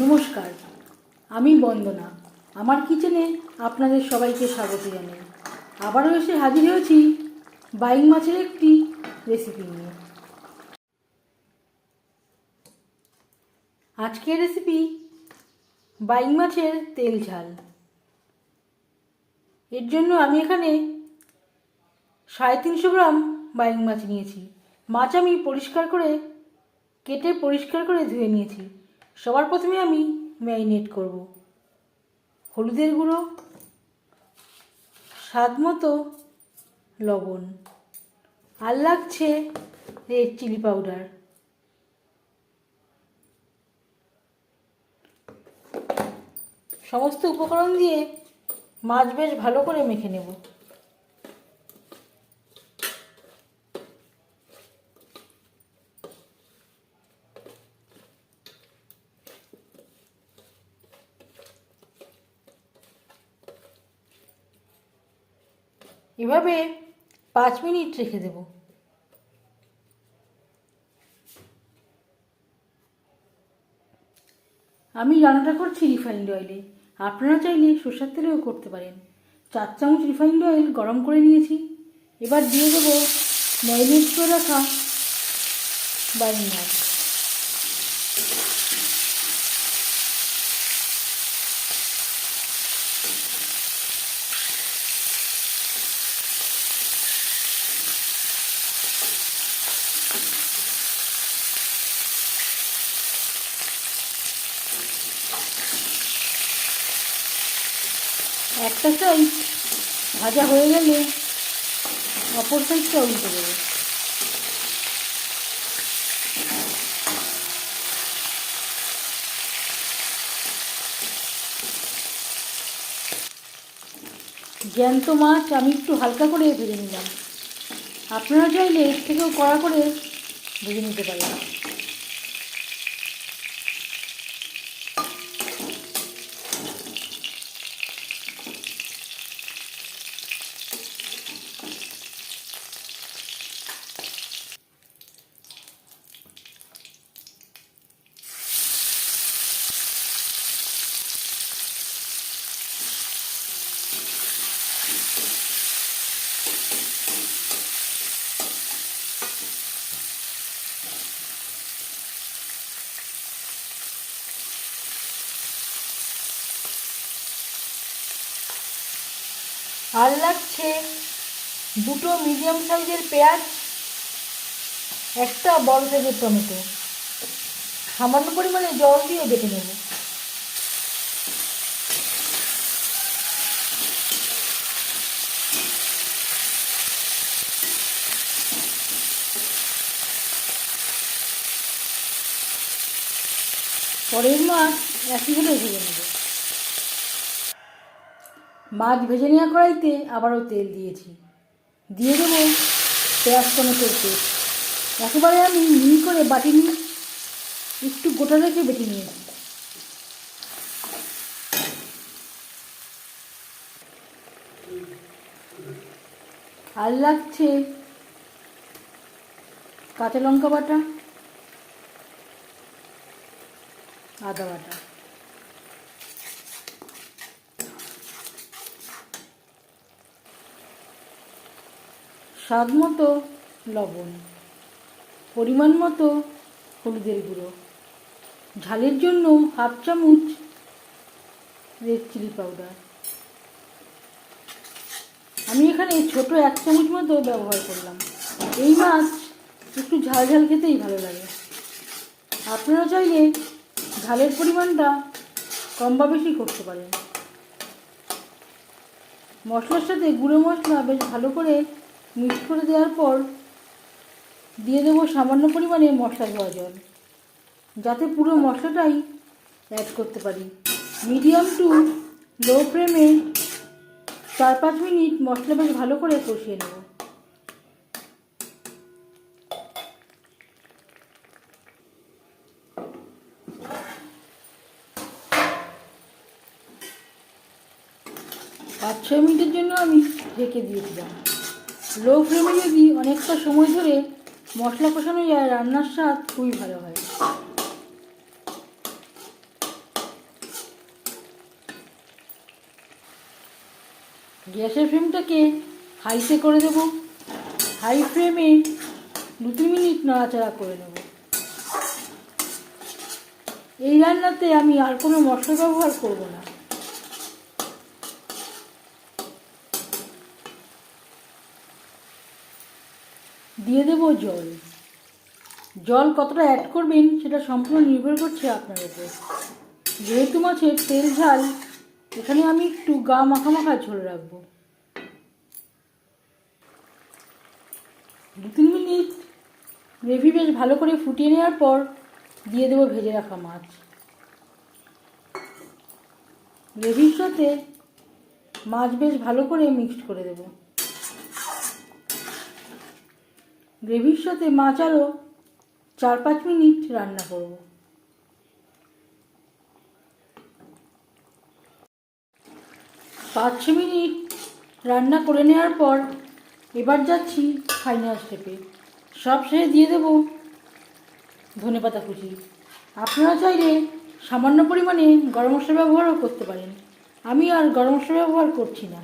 নমস্কার, আমি বন্দনা। আমার কিচেনে আপনাদের সবাইকে স্বাগত জানাই। আবারও এসে হাজির হয়েছি বাইং মাছের একটি রেসিপি নিয়ে। আজকের রেসিপি বাইং মাছের তেল ঝাল। এর জন্য আমি এখানে সাড়ে তিনশো গ্রাম বাইং মাছ নিয়েছি। মাছ আমি পরিষ্কার করে, কেটে পরিষ্কার করে ধুয়ে নিয়েছি। সবার প্রথমে আমি ম্যারিনেট করব। হলুদের গুঁড়ো, স্বাদ মতো লবণ, আর লাগছে রেড চিলি পাউডার সমস্ত উপকরণ দিয়ে মাছ বেশ ভালো করে মেখে নেব। এভাবে পাঁচ মিনিট রেখে দেব। আমি রান্নাটা করছি রিফাইন্ড অয়েলে। আপনারা চাইলে সর্ষের তেলেও করতে পারেন। চার চামচ রিফাইন্ড অয়েল গরম করে নিয়েছি। এবার দিয়ে দেবো ম্যারিনেট করে রাখা বাইন একটা সাইড ভাজা হয়ে গেলে অপর সাইডটা উল্টে দেবো। জ্যান্ত মাছ আমি একটু হালকা করে ভেজে নিলাম। আপনারা চাইলে এর থেকেও কড়া করে ভেজে নিতে পারেন। আর লাগছে? দুটো মিডিয়াম সাইজের পেঁয়াজ, একটা বড় সাইজের টমেটো। সামান্য পরিমাণে জল দিয়ে বেটে নেব। পরের মাছ একইভাবে ভেজে নেব। মাছ ভেজে নেওয়া কড়াইতে আবারও তেল দিয়েছি। দিয়ে দেবো পেঁয়াজ টমেটোর পেস্ট। একেবারে আমি মিহি করে বাটিনি, একটু গোটা রেখে বেটে নিয়েছি। আর লাগছে কাঁচা লঙ্কা বাটা, আদা বাটা। স্বাদ মতো লবণ, পরিমাণ মতো হলুদের গুঁড়ো, ঝালের জন্য হাফ চামচ রেড চিলি পাউডার আমি এখানে ছোট এক চামচ মতো ব্যবহার করলাম। এই মাছ একটু ঝাল ঝাল খেতেই ভালো লাগে। আপনারা চাইলে ঝালের পরিমাণটা কম বা বেশি করতে পারেন। মশলার সাথে গুঁড়ো মশলা বেশ ভালো করে মিক্স করে দেওয়ার পর দিয়ে দেবো সামান্য পরিমাণে মশলা ধোয়া জল। যাতে পুরো মশলাটাই অ্যাড করতে পারি। মিডিয়াম টু লো ফ্লেমে চার পাঁচ মিনিট মশলা বেশ ভালো করে কষিয়ে নেব। পাঁচ ছয় মিনিটের জন্য আমি ঢেকে দিয়েছিলাম লো ফ্লেমে যদি অনেকটা সময় ধরে মশলা কষানো যায়, রান্নার স্বাদ খুবই ভালো হয়। গ্যাসের ফ্লেমটাকে হাইতে করে দেব। হাই ফ্লেমে দু তিন মিনিট নাড়াচাড়া করে দেব এই রান্নাতে আমি আর কোনো মশলা ব্যবহার করব না। দিয়ে দেব জল। জল কতটা অ্যাড করবেন সেটা সম্পূর্ণ নির্ভর করছে আপনার উপর। যেহেতু মাছের তেল ঝাল, এখানে আমি একটু গা মাখা ঝোল রাখব। দু তিন মিনিট গ্রেভি বেশ ভালো করে ফুটিয়ে নেওয়ার পর দিয়ে দেবো ভেজে রাখা মাছ। গ্রেভির সাথে মাছ বেশ ভালো করে মিক্সড করে দেবো। গ্রেভির সাথে মাছ আরও চার পাঁচ মিনিট রান্না করব। পাঁচ ছ মিনিট রান্না করে নেওয়ার পর এবার যাচ্ছি ফাইনাল স্টেপে। সব শেষে দিয়ে দেবো ধনে পাতা কুচি। আপনারা চাইলে সামান্য পরিমাণে গরম মশলা ব্যবহারও করতে পারেন। আমি আর গরম মশলা ব্যবহার করছি না।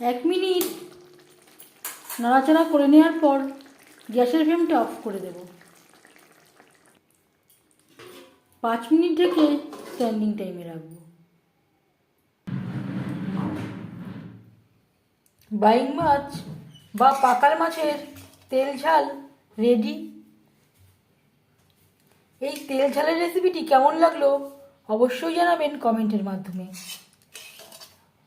এক মিনিট। নাড়াচাড়া করে নেওয়ার পর গ্যাসের ফ্লেমটা অফ করে দেব। পাঁচ মিনিট রেখে স্ট্যান্ডিং টাইমে রাখব। বাইং মাছ বা পাকাল মাছের তেল ঝাল রেডি এই তেল ঝালের রেসিপিটি কেমন লাগল অবশ্যই জানাবেন কমেন্টের মাধ্যমে।